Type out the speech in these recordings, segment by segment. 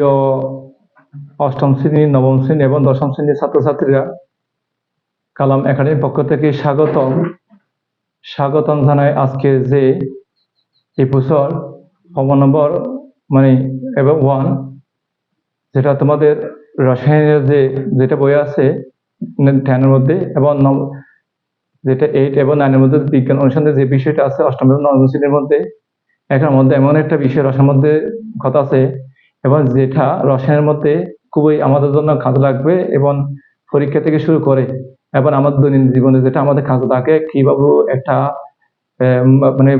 প্রিয় অষ্টম শ্রেণি, নবম শ্রেণি এবং দশম শ্রেণির ছাত্রছাত্রীরা কালাম একাডেমির পক্ষ থেকে স্বাগতম। স্বাগতম জানাই আজকে যে এই বছর নম্বর মানে এবং ওয়ান যেটা তোমাদের রসায়নের যে যেটা বই আছে টেনের মধ্যে এবং যেটা এইট এবং নাইনের মধ্যে বিজ্ঞান অনুসন্ধানের যে বিষয়টা আছে, অষ্টম এবং নবম শ্রেণির মধ্যে এখানের মধ্যে এমন একটা বিষয়, রসায়নের মধ্যে কথা আছে এবং যেটা রসায়নের মধ্যে খুবই আমাদের জন্য কাজে লাগবে এবং পরীক্ষা থেকে শুরু করে এবং আমাদের দৈনন্দিন জীবনে যেটা আমাদের কাজে লাগে, কীভাবে একটা মানে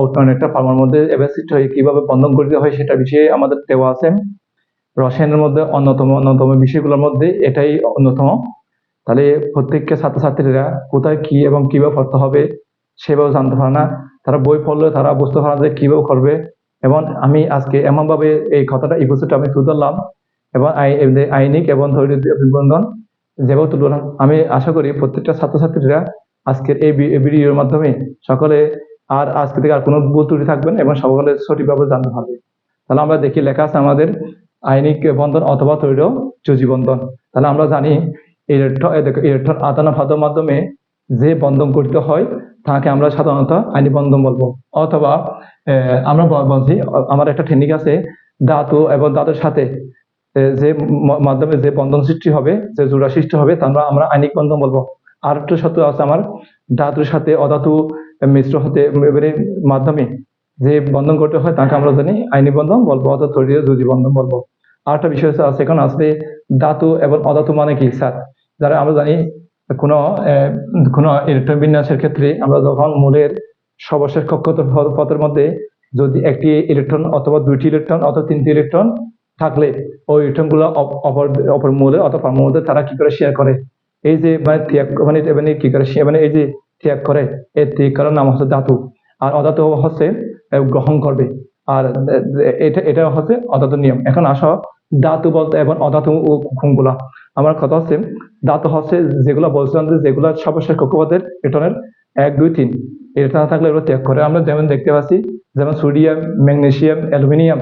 ঔটন একটা পরমাণুর মধ্যে এভাসিট হয়ে কীভাবে বন্ধন করতে হয় সেটা বিষয়ে আমাদের দেওয়া আছে। রসায়নের মধ্যে অন্যতম অন্যতম বিষয়গুলোর মধ্যে এটাই অন্যতম। তাহলে প্রত্যেককে ছাত্রছাত্রীরা কোথায় কি এবং কীভাবে পড়তে হবে সেভাবে জানতে পারে না। তারা বই পড়লে তারা বুঝতে পারে যে কীভাবে করবে। এবং আমি আজকে এমনভাবে এই কথাটা এই আমি তুলে ধরলাম এবং আইনিক এবং অভিবন্ধন যেভাবে তুলে ধরলাম, আমি আশা করি প্রত্যেকটা ছাত্রছাত্রীরা আজকের এই ভিডিওর মাধ্যমে সকলে আর আজকে থেকে আর কোনো ভুল ত্রুটি থাকবেন এবং সকলে সঠিকভাবে জানতে হবে তাহলে আমরা দেখি লেখা আছে আমাদের আইনিক বন্ধন অথবা তৈর যোজি বন্ধন। তাহলে আমরা জানি ইলেকট্রন আদান প্রদানের মাধ্যমে যে বন্ধন করতে হয়, তাকে আমরা সাধারণত আইনি বন্ধন বলব। অথবা আমরা বলছি আমার একটা টেকনিক আছে, ধাতু এবং ধাতুর সাথে যে মাধ্যমে যে বন্ধন সৃষ্টি হবে, যে জোড়া সৃষ্টি হবে, তা আমরা আইনিক বন্ধন বলব। আর একটা সত্য আছে আমার, ধাতুর সাথে অধাতু মিশ্র হতে মাধ্যমে যে বন্ধন করতে হয়, তাকে আমরা জানি আইনি বন্ধন বলব অথবা তৈরি যোজি বন্ধন বলব। আর একটা বিষয় আছে এখানে আসলে ধাতু এবং অধাতু মানে কি, স্যার? যারা আমরা জানি কোনো কোনো ইলেকট্রন বিন্যাসের ক্ষেত্রে আমরা যখন মূলের সর্বশেষ কক্ষত পথের মধ্যে যদি একটি ইলেকট্রন অথবা দুইটি ইলেকট্রন অথবা তিনটি ইলেকট্রন থাকলে, ওই ইলেকট্রনগুলো অপর মূলে অথবা মধ্যে তারা কি করে শেয়ার করে? এই যে মানে ত্যাগ মানে মানে কি করে share- মানে এই যে ত্যাগ করে এই ত্যাগ করার নাম হচ্ছে ধাতু। আর অধাতু হচ্ছে গ্রহণ করবে। আর এটা এটা হচ্ছে অধাতু নিয়ম। এখন আসো, ধাতু বলতে এবং অধাতু কোনগুলা আমার কথা হচ্ছে ধাতু হচ্ছে যেগুলো বলছিলাম যে যেগুলো সর্বশেষ কক্ষপথের ইলেকট্রনের এক, দুই, তিন, এটা না থাকলে এগুলো ত্যাগ করে। আমরা যেমন দেখতে পাচ্ছি, যেমন সোডিয়াম, ম্যাগনেসিয়াম, অ্যালুমিনিয়াম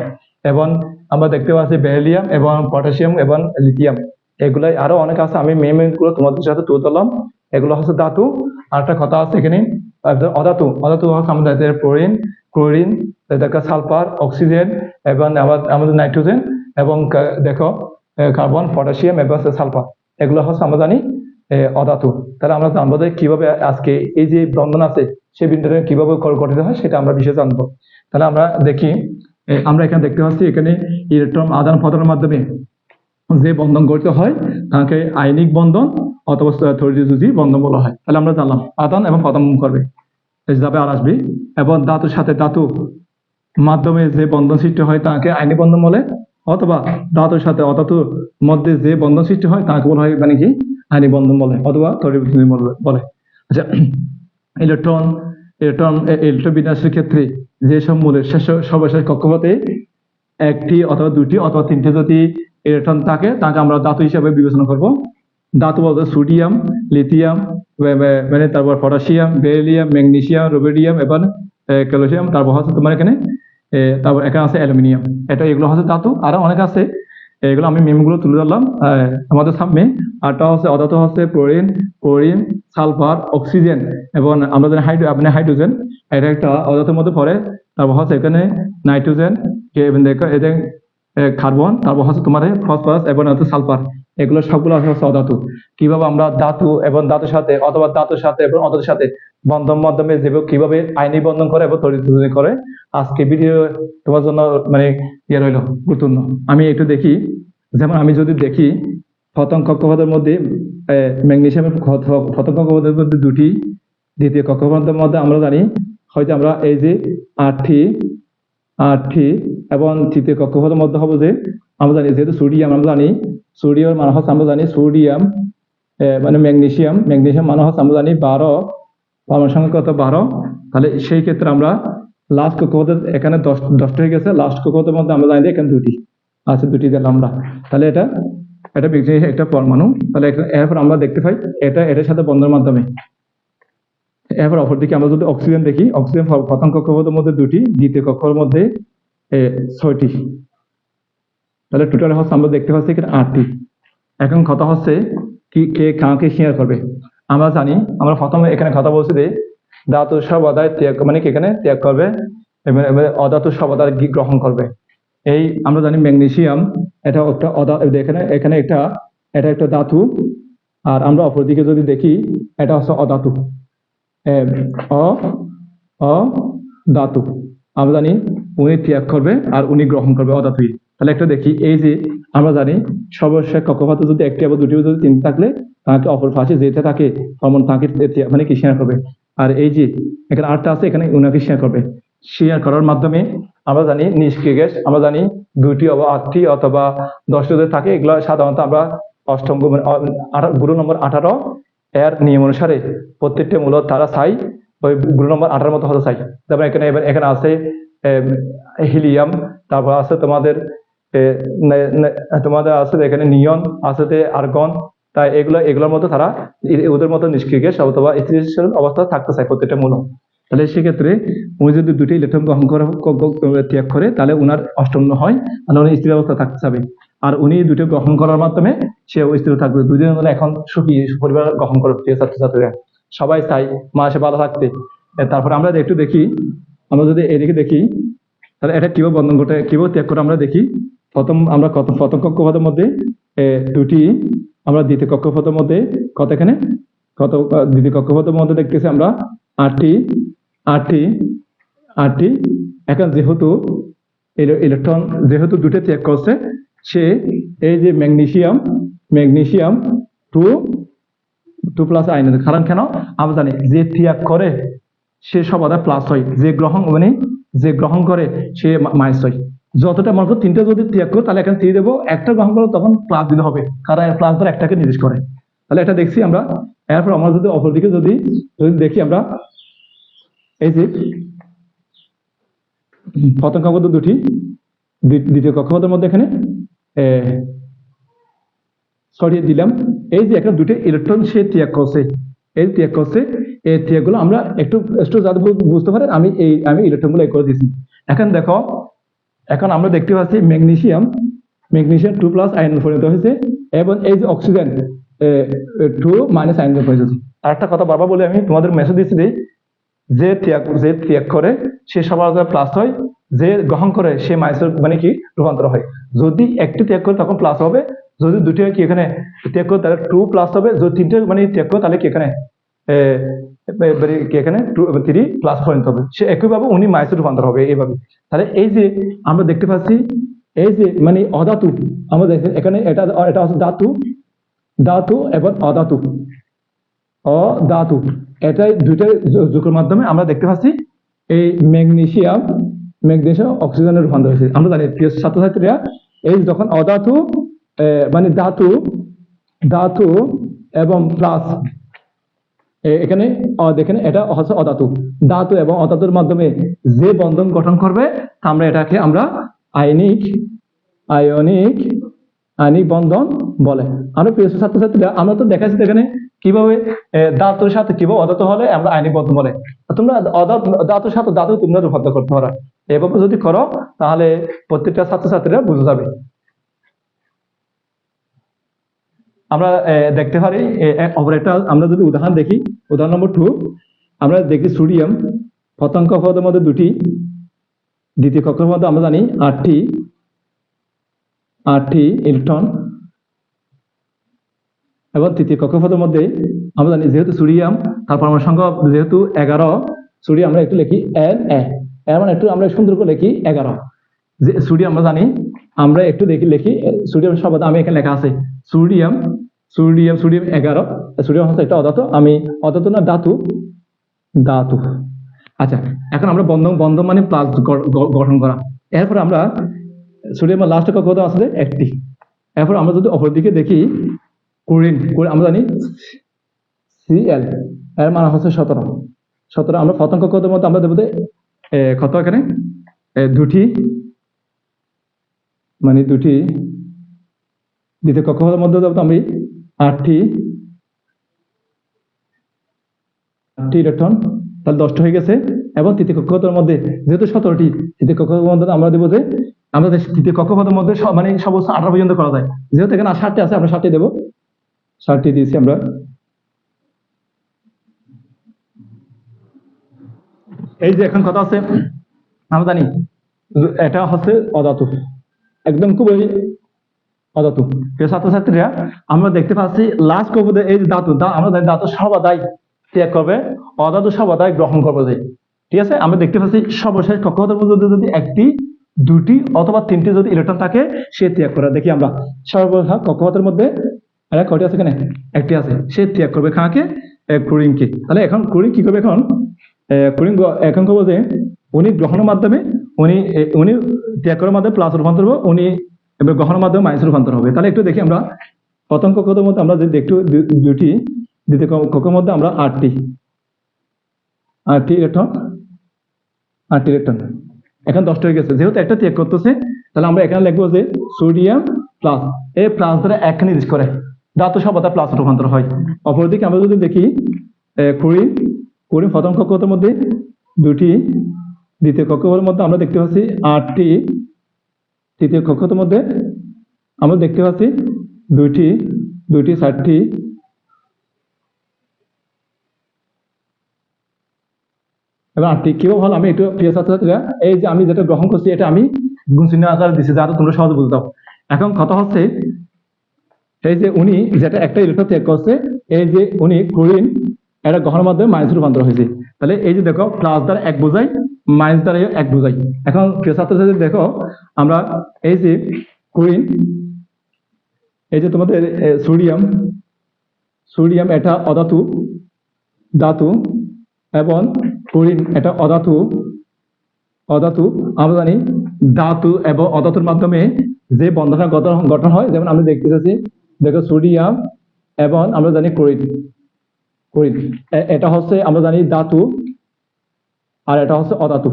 এবং আমরা দেখতে পাচ্ছি বেরিলিয়াম এবং পটাশিয়াম এবং লিথিয়াম। এগুলাই আরও অনেক আছে। আমি মেন মেনগুলো তোমাদের সাথে তুলে ধরলাম। এগুলো হচ্ছে ধাতু। আর একটা কথা আছে এখানে অধাতু। অধাতু হচ্ছে আমাদের ক্লোরিন ক্লোরিন সালফার, অক্সিজেন এবং আমাদের নাইট্রোজেন এবং দেখো কার্বন পটাশিয়াম এবং সালফার এগুলো হচ্ছে আমরা জানি অধাতু। তাহলে আমরা জানব যে কীভাবে আজকে এই যে বন্ধন আছে সেই বন্ধন কীভাবে গঠিত হয় সেটা আমরা বিশেষ জানব। তাহলে আমরা দেখি আমরা এখানে দেখতে পাচ্ছি এখানে ইলেকট্রন আদান প্রদানের মাধ্যমে যে বন্ধন গঠিত হয়, তাকে আইনিক বন্ধন অথবা থরিজি বন্ধন বলা হয়। তাহলে আমরা জানলাম, আদান এবং প্রদান করবে। যাবে আর আসবে। এবং ধাতুর সাথে ধাতু মাধ্যমে যে বন্ধন সৃষ্টি হয়, তাকে আইনি বন্ধন বলে। অথবা ধাতুর সাথে অধাতুর মধ্যে যে বন্ধন সৃষ্টি হয়, তাকে বলা হয় মানে কি আইনি বন্ধন বলে অথবা তড়িৎ বলে। আচ্ছা ইলেকট্রন ইলেকট্রন ইলেকট্রন বিন্যাসের ক্ষেত্রে যেসব মূলের শেষ, সর্বশেষ কক্ষপথে একটি অথবা দুটি অথবা তিনটি যদি ইলেকট্রন থাকে, তাকে আমরা ধাতু হিসাবে বিবেচনা করব। ধাতু বলতে সোডিয়াম, লিথিয়াম মানে তারপর পটাশিয়াম, বেরিলিয়াম ম্যাগনেসিয়াম রোবেডিয়াম এবং ক্যালসিয়াম, তারপর হচ্ছে তোমার এখানে তারপর এখানে আছে অ্যালুমিনিয়াম। এটা এগুলো হচ্ছে ধাতু, আরও অনেক আছে। এগুলো আমি মেমগুলো তুলে ধরলাম। আমাদের সামনে। আরটা হচ্ছে অধাতু হচ্ছে ক্লোরিন ক্লোরিন, সালফার, অক্সিজেন এবং আমরা জানি হাইড্রো, আপনি হাইড্রোজেন। এটা একটা অধাতুর মধ্যে পড়ে। তারপর হচ্ছে এখানে নাইট্রোজেন এদের কার্বন, তারপর হচ্ছে তোমার ফসফরাস এবং হচ্ছে সালফার। এগুলো সবগুলো হচ্ছে অধাতু কীভাবে আমরা ধাতু এবং ধাতুর সাথে অথবা ধাতুর সাথে এবং অধাতুর সাথে বন্ধন মাধ্যমে যেভাবে, কীভাবে আইনি বন্ধন করে এবং তড়িৎ করে আজকে ভিডিও তোমার জন্য মানে ইয়ে রইল, গুরুত্বপূর্ণ। আমি একটু দেখি, যেমন আমি যদি দেখি, প্রথম কক্ষপথের মধ্যে ম্যাগনেসিয়ামের প্রথম কক্ষপথের মধ্যে দুটি, দ্বিতীয় কক্ষপথের মধ্যে আমরা জানি, হয়তো আমরা এই যে আটটি আটটি এবং তৃতীয় কক্ষপথের মধ্যে হবে যে, আমরা জানি, যেহেতু সোডিয়াম, আমরা জানি সোডিয়াম মানে হচ্ছে, আমরা জানি সোডিয়াম মানে ম্যাগনেসিয়াম ম্যাগনেসিয়াম মানে হচ্ছে, আমরা জানি বারো, পরমাণু সংখ্যা কত? বারো। তাহলে সেই ক্ষেত্রে আমরা লাস্ট কক্ষপথে এখানে দশ, দশটা হয়ে গেছে। লাস্ট কক্ষপথের মধ্যে আমরা জানি এখানে দুটি আছে দুটি দিলাম আমরা তাহলে এটা এটা একটা পরমাণু। তাহলে এরপর আমরা দেখতে পাই, এটা, এটার সাথে বন্ধের মাধ্যমে। এরপর অপরদিকে আমরা যদি অক্সিজেন দেখি অক্সিজেন প্রথম কক্ষপথের মধ্যে দুটি দ্বিতীয় কক্ষের মধ্যে ছয়টি। তাহলে টোটাল হচ্ছে আমরা দেখতে পাচ্ছি এখানে আটটি। এখন কথা হচ্ছে কি, কে, কাকে শেয়ার করবে? আমরা জানি, আমরা প্রথমে এখানে কথা বলছি যে ধাতু সর্বদাই ত্যাগ মানে কি এখানে? ত্যাগ করবে এবং এবং অধাতু গি- গ্রহণ করবে। এই আমরা জানি ম্যাগনেসিয়াম, এটা একটা অদা এখানে এখানে একটা, এটা একটা ধাতু, আর আমরা অপরদিকে যদি দেখি, এটা হচ্ছে অধাতু। অ আমরা জানি উনি ত্যাগ করবে আর উনি গ্রহণ করবে অধাতুই। তাহলে একটা দেখি, এই যে আমরা জানি সর্বশেষ কক্ষপাত যদি একটি আবার দুটি যদি তিনটি থাকলে তাকে অপর পাশে যেতে থাকে তখন তাকে মানে কি করবে? আর এই যে এখানে আটটা আছে, এখানে উনাকে শেয়ার করবে। শেয়ার করার মাধ্যমে আমরা জানি নিষ্ক্রিয় গ্যাস আমরা জানি দুটি অথবা আটটি অথবা দশটি থাকে, এগুলো সাধারণত আমরা অষ্টম গুরু নম্বর আঠারো এর নিয়ম অনুসারে প্রত্যেকটা মূলত তারা চাই, ওই গুরু নম্বর আঠারো মতো হতে চাই। তারপর এখানে, এবার এখানে আছে হিলিয়াম, তারপর আছে তোমাদের তোমাদের আছে এখানে নিয়ন, আছে আর্গন তাই এগুলো, এগুলোর মতো তারা ওদের মতো নিষ্ক্রিয় অথবা স্থিতিশীল অবস্থা থাকতে চায় প্রত্যেকটা মূল। তাহলে সেক্ষেত্রে উনি যদি দুটি ইলেকট্রন গ্রহণ করে ত্যাগ করে, তাহলে উনার অষ্টম হয়, তাহলে উনি স্থির অবস্থা থাকতে যাবে আর উনি দুটো গ্রহণ করার মাধ্যমে সে স্থির থাকবে। দুদিন ধরে এখন সুখী পরিবার গ্রহণ করে ছাত্রছাত্রীরা। সবাই চাই মাসে ভালো থাকতে। তারপরে আমরা একটু দেখি, আমরা যদি এদিকে দেখি, তাহলে এটা কীভাবে বন্ধন ঘটে, কীভাবে ত্যাগ করে আমরা দেখি? প্রথম, আমরা কত, প্রথম কক্ষপথের মধ্যে দুটি আমরা দ্বিতীয় কক্ষপথের মধ্যে কত এখানে? কত, দ্বিতীয় কক্ষপথের মধ্যে দেখতেছি আমরা আটটি আটটি আটটি। এখন যেহেতু ইলেকট্রন যেহেতু দুটো ত্যাগ করছে, সে এই যে magnesium magnesium two two plus ion কারণ কেন? আমরা জানি যে ত্যাগ করে সে সবাদা প্লাস হয়, যে গ্রহণ মানে যে গ্রহণ করে সে মাইনাস হয়। যতটা মনে করো তিনটা যদি ত্যাগ করো, তাহলে এখানে থ্রি দেবো। একটা গ্রহণ করো তখন প্লাস দিতে হবে। কারণ প্লাস দ্বারা একটাকে নির্দেশ করে। তাহলে এটা দেখছি আমরা। এরপর আমরা যদি অপরদিকে যদি যদি দেখি আমরা, এই যে, প্রথম কক্ষপথ দুটি। দ্বিতীয় কক্ষপথের মধ্যে এখানে সরিয়ে দিলাম। এই যে একটা দুটো ইলেকট্রন সে ত্যাগ করছে। এই ত্যাগ করছে, এই ত্যাগগুলো আমরা একটু একটু যাতে বুঝতে পারে, আমি এই, আমি ইলেকট্রনগুলো এই করে দিয়েছি এখন দেখো এখন আমরা দেখতে পাচ্ছি magnesium magnesium two plus ion পরিণত হয়েছে এবং এই যে অক্সিজেন টু মাইনাস আয়ন পরিণত হয়েছে। আর একটা কথা বারবার বলে আমি, তোমাদের মেসেজ দিচ্ছি যে ত্যাগ যে ত্যাগ করে, সে সবার প্লাস হয়, যে গ্রহণ করে, সে মাইনাস মানে কি? রূপান্তর হয়। যদি একটি ত্যাগ করে, তখন প্লাস হবে। যদি দুটি কি এখানে? ত্যাগ করে, তাহলে টু প্লাস হবে। যদি তিনটে মানে ত্যাগ করে, তাহলে কি এখানে? এখানে? টু থ্রি প্লাস পয়েন্ট হবে। সে একইভাবে উনি মাইনাসে রূপান্তর হবে এইভাবে। তাহলে এই যে আমরা দেখতে পাচ্ছি, এই যে মানে অধাতু, আমরা দেখি এখানে এটা এটা হচ্ছে ধাতু। ধাতু এবং অধাতু। অধাতু। এটাই দুইটা যোগের মাধ্যমে আমরা দেখতে পাচ্ছি। এই ম্যাগনেসিয়াম ম্যাগনেসিয়াম অক্সিজেনের রূপান্তর হয়েছে। আমরা জানি প্রিয় ছাত্রছাত্রীরা, এই যখন অধাতু মানে ধাতু ধাতু এবং প্লাস এখানে এখানে এটা হচ্ছে অধাতু। ধাতু এবং অধাতুর মাধ্যমে যে বন্ধন গঠন করবে আমরা এটাকে আমরা আয়নিক আয়নিক আয়নিক বন্ধন বলে। আমরা প্রিয় ছাত্রছাত্রীরা আমরা তো দেখাচ্ছি এখানে কীভাবে এ, ধাতুর সাথে কীভাবে অধাতু হলে আমরা আইনিক বন্ধন বলে। তোমরা ধাতুর সাথে ধাতু তোমরা রূপান্তর করতে পারো। এভাবে যদি করো তাহলে প্রত্যেকটা ছাত্রছাত্রীরা বুঝে যাবে। আমরা দেখতে পারি আমরা যদি উদাহরণ দেখি, উদাহরণ নম্বর টু আমরা দেখি সোডিয়াম প্রথম কক্ষপথের মধ্যে দুটি, দ্বিতীয় কক্ষপথের মধ্যে আমরা জানি আটটি আটটি ইলেকট্রন, এবং তৃতীয় কক্ষপথের মধ্যে আমরা জানি যেহেতু সোডিয়াম তার পরমাণু সংখ্যা যেহেতু এগারো সোডিয়াম আমরা একটু লিখি এন এ এর মানে একটু আমরা সুন্দর করে লিখি এগারো। যে সোডিয়াম আমরা জানি, আমরা একটু দেখি, লিখি সোডিয়াম শব্দ আমি এখানে লেখা আছে সোডিয়াম সোডিয়াম সোডিয়াম এগারো। সোডিয়াম হচ্ছে একটা অধাতু। আমি অধাতু না, ধাতু। ধাতু। আচ্ছা এখন আমরা বন্ধন বন্ধন মানে প্লাস গঠন করা। এরপর আমরা সোডিয়ামের লাস্ট কক্ষপথ আছে? একটি। এরপর আমরা যদি অপর দিকে দেখি ক্লোরিন আমরা জানি সিএল এর মানে হচ্ছে সতেরো। সতেরো, আমরা প্রথম কক্ষপথের মধ্যে আমরা দেবো কত এখানে? দুটি। মানে দুটি দ্বিতীয় কক্ষপথের মধ্যে দেবো আমি আটটি। আটটি ইলেকট্রন, তাহলে দশটা হয়ে গেছে। এবং তৃতীয় মধ্যে যেহেতু সতেরোটি, তৃতীয় মধ্যে আমরা দেবো যে, আমাদের তৃতীয় মধ্যে মানে আঠারো পর্যন্ত করা যায়। যেহেতু এখানে ষাটটি আছে, আমরা ষাটটি দেবো। ষাটটি দিয়েছি আমরা। এই যে এখন কথা আছে, আমরা জানি এটা হচ্ছে অধাতু। একদম খুবই অধাতু প্রিয় ছাত্রছাত্রীরা, আমরা দেখতে পাচ্ছি লাস্ট কবুদে এই যে ধাতু আমরা জানি ধাতু সর্বদাই ত্যাগ করবে অধাতু সর্বদাই গ্রহণ করবে যে। ঠিক আছে? আমরা দেখতে পাচ্ছি সর্বশেষ কক্ষপথের মধ্যে যদি একটি, দুটি অথবা তিনটি যদি ইলেকট্রন থাকে, সে ত্যাগ করে। দেখি আমরা সর্বশেষ কক্ষপথের মধ্যে কয়টি আছে এখানে? একটি আছে। সে ত্যাগ করবে কাকে? ক্লোরিনকে তাহলে এখন ক্লোরিন কি করবে এখন? ক্লোরিন এখন করব যে, উনি গ্রহণের মাধ্যমে, উনি উনি ত্যাগ করার মাধ্যমে প্লাস রূপান্তর উনি এবার গ্রহণের মাধ্যমে মাইনাস রূপান্তর হবে। তাহলে একটু দেখি আমরা প্রথম কক্ষের মধ্যে আমরা যদি একটু দুটি, দ্বিতীয় কক্ষের মধ্যে আমরা আটটি আটটি ইলেকট্রন আটটি ইলেকট্রন এখন দশটা হয়ে গেছে। যেহেতু একটা ত্যাগ করতেছে, তাহলে আমরা এখানে লিখব যে সোডিয়াম প্লাস এই প্লাস দ্বারা এক নির্দেশ করে। ধাতু সর্বদা প্লাস রূপান্তর হয়। অপরদিকে আমরা যদি দেখি কুড়ি কুড়ি প্রথম কক্ষপথের মধ্যে দুটি, দ্বিতীয় কক্ষপথের মধ্যে আমরা দেখতে পাচ্ছি আটটি তৃতীয় কক্ষপথের মধ্যে আমরা দেখতে পাচ্ছি দুইটি দুইটি ষাটটি এবার আটটি কেউ হল আমি একটু প্রিয় ছাত্রছাত্রীরা এই যে আমি যেটা গ্রহণ করছি এটা আমি গুণচিহ্ন আকারে দিচ্ছি যাতে তোমরা সহজে বুঝতে এখন কথা হচ্ছে, এই যে উনি যেটা একটা ইলেকট্রন ত্যাগ করছে, এই যে উনি ক্লোরিন, এটা গ্রহণের মাধ্যমে মাইনাস রূপান্তর হয়েছে। তাহলে এই যে দেখো প্লাস দ্বারা এক বোঝাই মাইনাস দ্বারা এক বোঝাই এখন ছাত্রছাত্রী, দেখো, আমরা এই যে ক্লোরিন এই যে তোমাদের সোডিয়াম সোডিয়াম এটা অধাতু, ধাতু, এবং ক্লোরিন এটা অধাতু অধাতু। আমরা জানি ধাতু এবং অধাতুর মাধ্যমে যে বন্ধনটা গঠন হয়, যেমন আমরা দেখতে পাচ্ছি দেখো সোডিয়াম এবং আমরা জানি ক্লোরিন ক্লোরিন এটা হচ্ছে, আমরা জানি ধাতু আর এটা হচ্ছে অধাতু।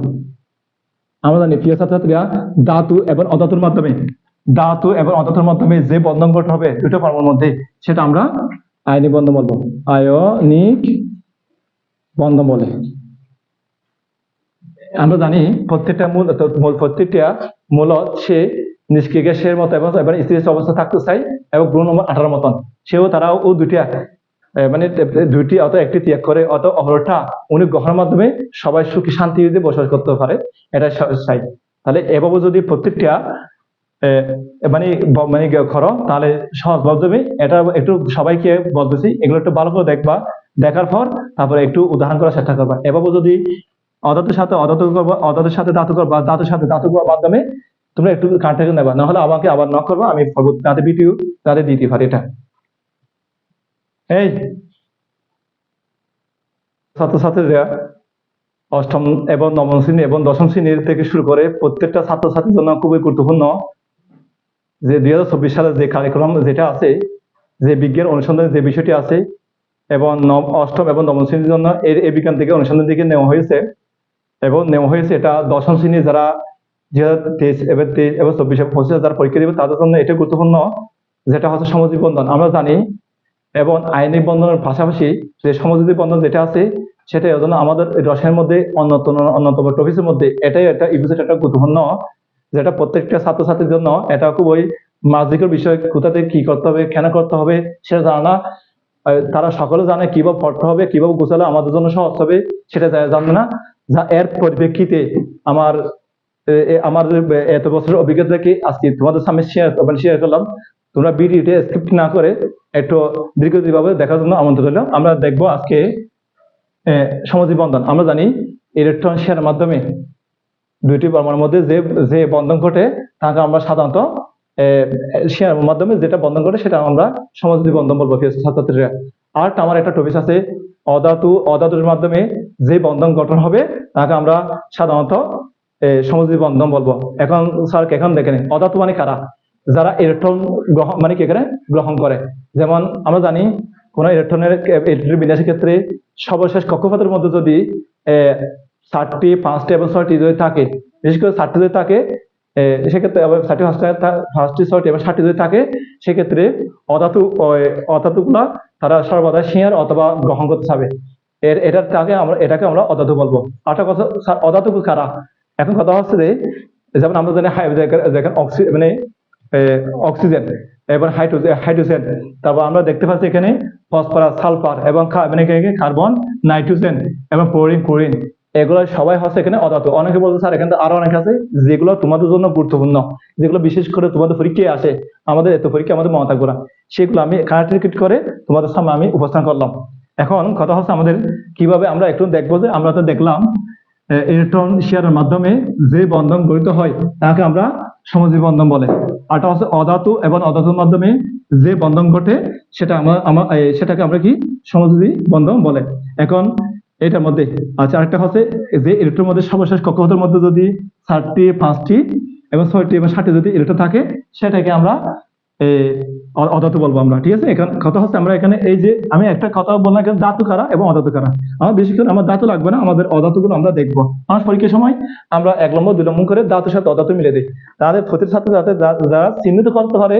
আমরা জানি প্রিয় ছাত্রছাত্রীরা ধাতু এবং অধাতুর মাধ্যমে ধাতু এবং অধাতুর মাধ্যমে যে বন্ধন গঠন হবে দুটো পরমাণুর মধ্যে সেটা আমরা আয়নিক বন্ধন বলব। আয়নিক বন্ধন বলে। আমরা জানি প্রত্যেকটা মূল মূল প্রত্যেকটা মূলত সে নিষ্ক্রিয় গ্যাসের মতো এবং এবার স্থির অবস্থা থাকতে চাই এবং গ্রহ নম্বর আঠারো মতন। সেও তারাও ও দুইটা এ, মানে দুইটি অত একটি ত্যাগ করে অত অপরটা উনি গ্রহণের মাধ্যমে সবাই সুখী শান্তিতে বসবাস করতে পারে, এটা চাই তাহলে এভাবে যদি প্রত্যেকটা মানে মানে করো, তাহলে সহজ ভাবে এটা একটু সবাইকে বলতেছি, এগুলো একটু ভালো করে দেখবা। দেখার পর তারপরে একটু উদাহরণ করার চেষ্টা করবা। এভাবে যদি অদাতের সাথে অধাতু করবা অধাতুর সাথে ধাতু করবা, ধাতুর সাথে ধাতু করার মাধ্যমে তোমরা একটু কান্টাকে নেবা। নাহলে আমাকে আবার নক করবা, আমি পরবর্তী তাদের ভিডিও তাদের দিতে পারি এটা। এই ছাত্রছাত্রীরা অষ্টম এবং নবম শ্রেণি এবং দশম শ্রেণির থেকে শুরু করে প্রত্যেকটা ছাত্রছাত্রীর জন্য খুবই গুরুত্বপূর্ণ যে দুই হাজার চব্বিশ সালে যে কারিকুলাম যেটা আছে, যে বিজ্ঞান অনুসন্ধানের যে বিষয়টি আছে এবং অষ্টম এবং নবম শ্রেণির জন্য এর এই বিজ্ঞান থেকে অনুসন্ধান থেকে নেওয়া হয়েছে এবং নেওয়া হয়েছে এটা দশম শ্রেণি যারা দুই হাজার তেইশ এবার তেইশ এবং চব্বিশ এবং পঁচিশে যারা পরীক্ষা দেবে তাদের জন্য এটা গুরুত্বপূর্ণ যেটা হচ্ছে সমজীব বন্ধন আমরা জানি এবং আইনিক বন্ধনের পাশাপাশি যে সমজীবী বন্ধন যেটা আছে সেটা এই জন্য আমাদের রসায়নের মধ্যে অন্যতম অন্যতম টপিকের মধ্যে এটাই একটা ইভিসেট একটা গুরুত্বপূর্ণ, যেটা প্রত্যেকটা ছাত্রছাত্রীর জন্য এটা খুবই মাজিকের বিষয়, কোথাতে কি করতে হবে, কেন করতে হবে, সেটা জানা না। তারা সকলে জানে কীভাবে পড়তে হবে কীভাবে গোছালে আমাদের জন্য সহজ হবে, সেটা জানবে না। যা এর পরিপ্রেক্ষিতে আমার আমার এত বছরের অভিজ্ঞতাকে আজকে তোমাদের সামনে শেয়ার শেয়ার করলাম। তোমরা ভিডিওটি স্কিপ না করে একটু দীর্ঘদিভাবে দেখার জন্য আমন্ত্রণ রইল আমরা দেখব আজকে সমাজী বন্ধন। আমরা জানি ইলেকট্রন শেয়ার মাধ্যমে দুইটি পরমাণুর মধ্যে যে যে বন্ধন ঘটে, তাকে আমরা সাধারণত শেয়ার মাধ্যমে যেটা বন্ধন ঘটে সেটা আমরা সমাজী বন্ধন বলব ছাত্রছাত্রীরা। আর আমার একটা টপিক আছে, অধাতু, অধাতুর মাধ্যমে যে বন্ধন গঠন হবে, তাকে আমরা সাধারণত সমাজী বন্ধন বলব। এখন স্যার এখন দেখেন অধাতু মানে কারা? যারা ইলেকট্রন গ্রহণ মানে কি করে গ্রহণ করে। যেমন আমরা জানি কোন ইলেকট্রনের ইলেকট্রনিক বিন্যাসের ক্ষেত্রে সর্বশেষ কক্ষপথের মধ্যে যদি ষাটটি, পাঁচটি এবং ছয়টি যদি থাকে, বিশেষ করে যদি থাকে সেক্ষেত্রে ষাটটি, পাঁচটা ছয়টি এবং ষাটটি যদি থাকে, সেক্ষেত্রে অধাতু অধাতু গুলা তারা সর্বদা শিয়ার অথবা গ্রহণ করতে হবে এর, এটার তাকে আমরা, এটাকে আমরা অধাতু বলব। আরেকটা কথা, স্যার অধাতু কারা? এখন কথা হচ্ছে যে, যেমন আমরা জানি মানে অক্সিজেন এবার হাইড্রোজেন হাইড্রোজেন তারপর আমরা দেখতে পাচ্ছি এখানে ফসফরাস সালফার এবং মানে কার্বন নাইট্রোজেন এবং ক্লোরিন ক্লোরিন এগুলো সবাই হচ্ছে এখানে অধাতু অনেকে বলছে, স্যার, এখানে আরও অনেক আছে যেগুলো তোমাদের জন্য গুরুত্বপূর্ণ, যেগুলো বিশেষ করে তোমাদের পরীক্ষায় আসে। আমাদের এত পরীক্ষা আমাদের মনে থাকবে না। সেগুলো আমি কানেক্টেড করে তোমাদের সামনে আমি উপস্থান করলাম। এখন কথা হচ্ছে আমাদের কীভাবে আমরা একটু দেখব যে আমরা তো দেখলাম ইলেকট্রন শেয়ারের মাধ্যমে যে বন্ধন গঠিত হয়, তাকে আমরা সমাজী বন্ধন বলে। আরটা হচ্ছে অধাতু এবং অধাতুর মাধ্যমে যে বন্ধন ঘটে, সেটা আমরা সেটাকে আমরা কি? সমাজী বন্ধন বলে। এখন এটার মধ্যে আচ্ছা আরেকটা হচ্ছে যে ইলেকট্রনের মধ্যে সর্বশেষ কক্ষপথের মধ্যে যদি চারটি, পাঁচটি এবং ছয়টি এবং সাতটি যদি ইলেকট্রন থাকে, সেটাকে আমরা অধাতু বলব আমরা, ঠিক আছে? এখানে, কথা হচ্ছে আমরা এখানে এই যে, আমি একটা কথা বললাম এখানে ধাতু কারা এবং অধাতু কারা। আমার বেশি করে আমার ধাতু লাগবে না, আমাদের অধাতুগুলো আমরা দেখব। আমার পরীক্ষার সময় আমরা এক নম্বর, দুই নম্বর করে ধাতুর সাথে অধাতু মিলে দিই। তাদের প্রতিটি ছাত্র যাতে যারা চিহ্নিত করতে পারে,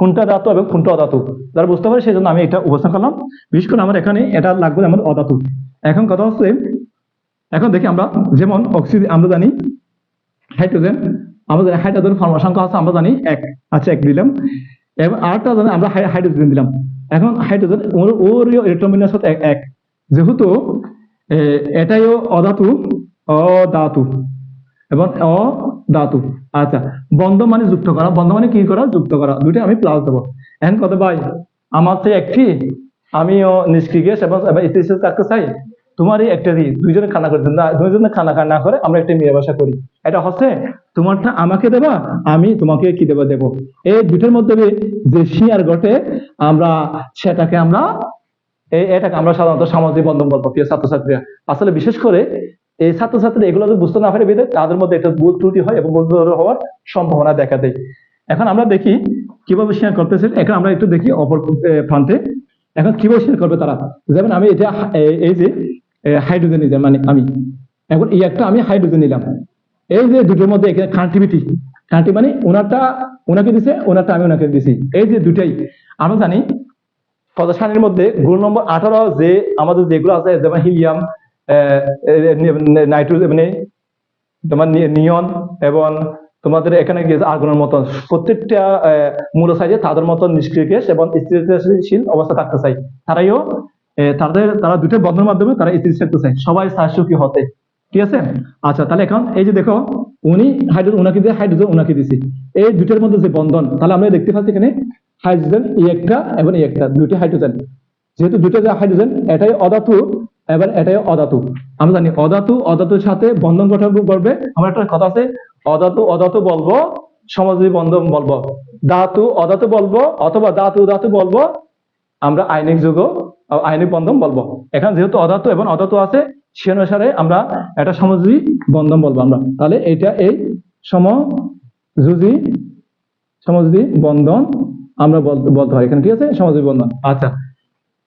কোনটা ধাতু এবং কোনটা অধাতু। যারা বুঝতে পারে সেই জন্য আমি এটা উপস্থান করলাম। বিশেষ করে আমার এখানে এটা লাগবে আমার অধাতু। এখন কথা হচ্ছে, এখন দেখি আমরা যেমন অক্সিজেন আমরা জানি হাইড্রোজেন আমাদের হাইড্রোজেন ফর্মুলা সংখ্যা আছে আমরা জানি এক। আচ্ছা এক দিলাম। এবং আরেকটা জানি আমরা হাইড্রোজেন দিলাম। এখন হাইড্রোজেন ওর ইলেকট্রন বিন্যাস হচ্ছে এক যেহেতু এটাইও অধাতু অধাতু। এবং অধাতু। আচ্ছা বন্ধ মানে যুক্ত করা। বন্ধ মানে কি করা? যুক্ত করা। দুটো আমি প্লাস দেবো। এখন কত ভাই? আমার তো একটি। আমিও নিষ্ক্রিয় এবং চাই। তোমারই একটা দিই দুইজনে খানা করে না, দুইজনে খানা খানা করে আমরা একটা মেয়ে বাসা করি। এটা হচ্ছে, তোমারটা আমাকে দেবা, আমি তোমাকে কি দেবো দেবো? এই দুটোর মধ্যে যে শিয়ার ঘটে, আমরা সেটাকে আমরা এটাকে আমরা সাধারণত সামাজিক বন্ধন বলব, প্রিয় ছাত্রছাত্রীরা। আসলে বিশেষ করে এই ছাত্রছাত্রী এগুলো যদি বুঝতে না পারে বিধে তাদের মধ্যে একটা ভুল ত্রুটি হয় এবং ভুল হওয়ার সম্ভাবনা দেখা দেয়। এখন আমরা দেখি কীভাবে শেয়ার করতেছে। এখন আমরা একটু দেখি অপর প্রান্তে। এখন কীভাবে শেয়ার করবে তারা? যেমন আমি এটা এই যে হাইড্রোজেন নিলাম মানে আমি। এখন এই একটা আমি হাইড্রোজেন নিলাম। এই যে দুটোর মধ্যে এখানে কানেক্টিভিটি কানেক্টি মানে ওনারটা ওনাকে দিছে, ওনারটা আমি ওনাকে দিছি। এই যে দুটাই, আমরা জানি পদসারণীর মধ্যে গুণ নম্বর আঠারো যে আমাদের যেগুলো আছে, যেমন হিলিয়াম নাইট্রোজেন মানে তোমার নিয়ন এবং তোমাদের এখানে গিয়েছে আগুনের মতন প্রত্যেকটা মূল সাইজে তাদের মতন নিষ্ক্রিয় গ্যাস এবং স্থিতিশীল অবস্থা থাকতে চাই। তারাইও তাদের, তারা দুটো বন্ধনের মাধ্যমে তারা স্থিতিশীল থাকতে সবাই সাহসী হতে। ঠিক আছে? আচ্ছা তাহলে এখন এই যে দেখো, উনি হাইড্রোজেন উনাকে দিয়ে হাইড্রোজেন উনাকে দিছি। এই দুটোর মধ্যে যে বন্ধন, তাহলে আমরা দেখতে পাচ্ছি এখানে হাইড্রোজেন এই একটা এবং এই একটা দুটো হাইড্রোজেন। যেহেতু দুটো যে হাইড্রোজেন, এটাই অধাতু এবার এটাই অধাতু। আমরা জানি অধাতু, অধাতুর সাথে বন্ধন গঠন করবে। আমার একটা কথা আছে, অধাতু অধাতু বলব সমাজী বন্ধন বলব। ধাতু, অধাতু বলব অথবা ধাতু ধাতু বলব, আমরা আইনিক যুগ আইনিক বন্ধন বলব। এখানে যেহেতু অধাতু এবং অধাতু আছে সে অনুসারে আমরা একটা সমাজী বন্ধন বলব আমরা। তাহলে এটা এই সমযুজি সমাজী বন্ধন আমরা বলতে হয়। এখানে ঠিক আছে? সমাজী বন্ধন। আচ্ছা।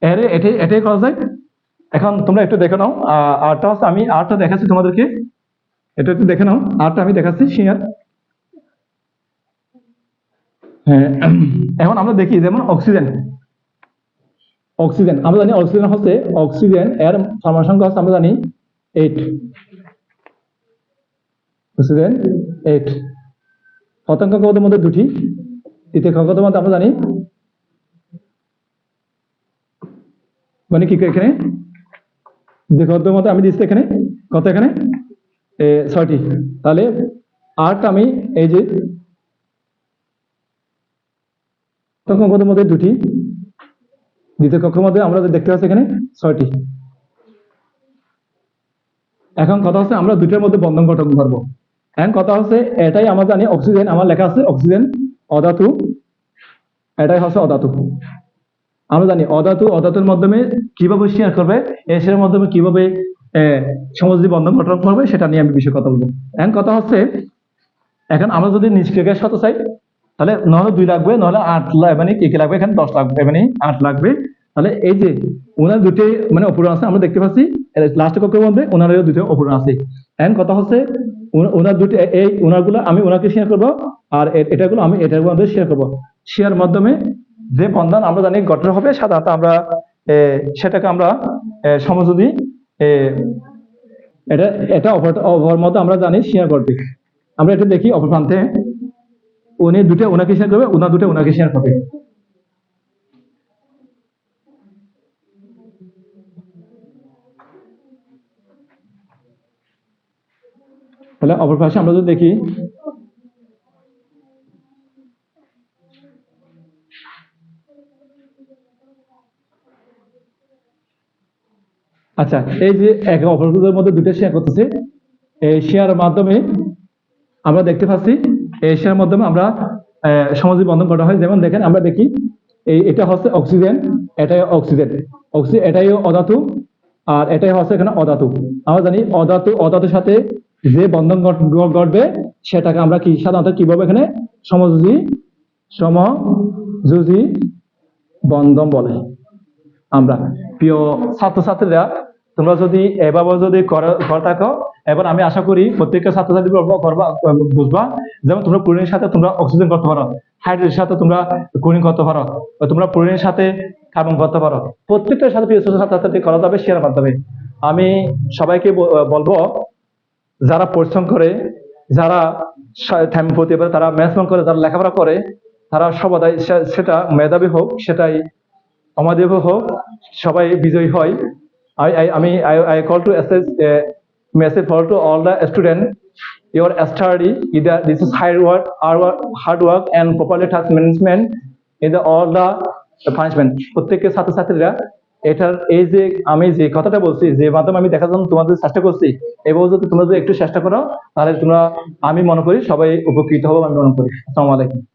এর, এটাই এটাই করা যায় এখন তোমরা একটু দেখে নাও। আরটা হচ্ছে আমি আরটা দেখাচ্ছি তোমাদেরকে। এটা একটু দেখে নাও। আরটা আমি দেখাচ্ছি শিয়ার হ্যাঁ। এখন আমরা দেখি, যেমন অক্সিজেন। অক্সিজেন, আমরা জানি অক্সিজেন হচ্ছে অক্সিজেন, এর ফর্মুলা সংখ্যা হচ্ছে আমরা জানি এইট। Oxygen eight. শতাংশ কক্ষপথের মধ্যে দুটি। তৃতীয় কক্ষপথের মধ্যে আমরা জানি মানে কি এখানে? যে কত মতো আমি দিচ্ছি এখানে। কত এখানে? ছয়টি। তাহলে আটটা আমি এই যে কক্ষপথের মধ্যে দুটি। দ্বিতীয় কক্ষের মধ্যে আমরা দেখতে পাচ্ছি এখানে ছয়টি। এখন কথা হচ্ছে আমরা দুটোর মধ্যে বন্ধন গঠন করব। এখন কথা হচ্ছে এটাই আমরা জানি অক্সিজেন, আমার লেখা আছে অক্সিজেন, অধাতু, এটাই হচ্ছে অধাতু। আমরা জানি অধাতু, অধাতুর মাধ্যমে কীভাবে শেয়ার করবে শেয়ারের মাধ্যমে কীভাবে সমাজী বন্ধন গঠন করবে, সেটা নিয়ে আমি বিষয়ে কথা বলব। এখন কথা হচ্ছে, এখন আমরা যদি নিষ্ক্রিয় গ্যাস হতে চাই তাহলে নহলে দুই লাগবে নহলে আট মানে কি কি লাগবে এখানে? দশ লাগবে মানে আট লাগবে। তাহলে এই যে ওনার দুটি মানে অপূরণ আছে আমরা দেখতে পাচ্ছি। লাস্ট কক্ষের মধ্যে ওনারও দুটো অপূরণ আছে। এখন কথা হচ্ছে ওনার দুটি এই ওনারগুলো আমি ওনাকে শেয়ার করব আর এটাগুলো আমি এটার মধ্যে শেয়ার করব। শেয়ার মাধ্যমে যে বন্ধন আমরা জানি গঠন হবে সাধারণত আমরা সেটাকে আমরা এ, সমযোজী এটা এটা অপর অপর মধ্যে আমরা জানি শেয়ার করবে। আমরা এটা দেখি অপর প্রান্তে উনি দুটো ওনাকে শেয়ার করবে ওনার দুটো ওনাকে শেয়ার করবে তাহলে অপর পাশে আমরা যদি দেখি আচ্ছা এই যে এক অপরদের মধ্যে দুটো শেয়ার করতেছে, এই শেয়ারের মাধ্যমে আমরা দেখতে পাচ্ছি এই শেয়ারের মাধ্যমে আমরা আহ, সামাজিক বন্ধন করা হয়। যেমন দেখেন আমরা দেখি এই এটা হচ্ছে অক্সিজেন এটাই অক্সিজেন। অক্সিজেন এটাই অধাতু আর এটাই হচ্ছে এখানে অধাতু। আমরা জানি অধাতু অধাতুর সাথে যে বন্ধন ঘট- ঘটবে সেটাকে আমরা কি সাধারণত কীভাবে এখানে সমযোজী সমযোজী বন্ধন বলে। আমরা প্রিয় ছাত্রছাত্রীরা তোমরা যদি এভাবে যদি করে থাকো এবার আমি আশা করি প্রত্যেকটা ছাত্রছাত্রী করবা বুঝবা যেমন তোমরা ক্লোরিনের সাথে তোমরা অক্সিজেন করতে পারো হাইড্রোজেনের সাথে তোমরা ক্লোরিন করতে পারো তোমরা ক্লোরিনের সাথে কার্বন করতে পারো প্রত্যেকটার সাথে ছাত্রছাত্রী করা যাবে শেয়ার মাধ্যমে। আমি সবাইকে বলব যারা পরিশ্রম করে যারা টাইম প্রতি এবার তারা ম্যানেজমেন্ট করে যারা লেখাপড়া করে তারা সবাই সেটা মেধাবী হোক সেটাই আমাদের হোক সবাই বিজয়ী হয়। I, I call to assess a message for to all the student. Your study, either this is hard work, hard work, and properly task management in the all the punishment. প্রত্যেকের ছাত্রছাত্রীরা এটার এই যে আমি যে কথাটা বলছি যে মাধ্যমে আমি দেখার জন্য তোমাদের চেষ্টা করছি এবার যদি তোমরা যদি একটু চেষ্টা করো তাহলে তোমরা আমি মনে করি সবাই উপকৃত হবে আমি মনে করি আসসালামু আলাইকুম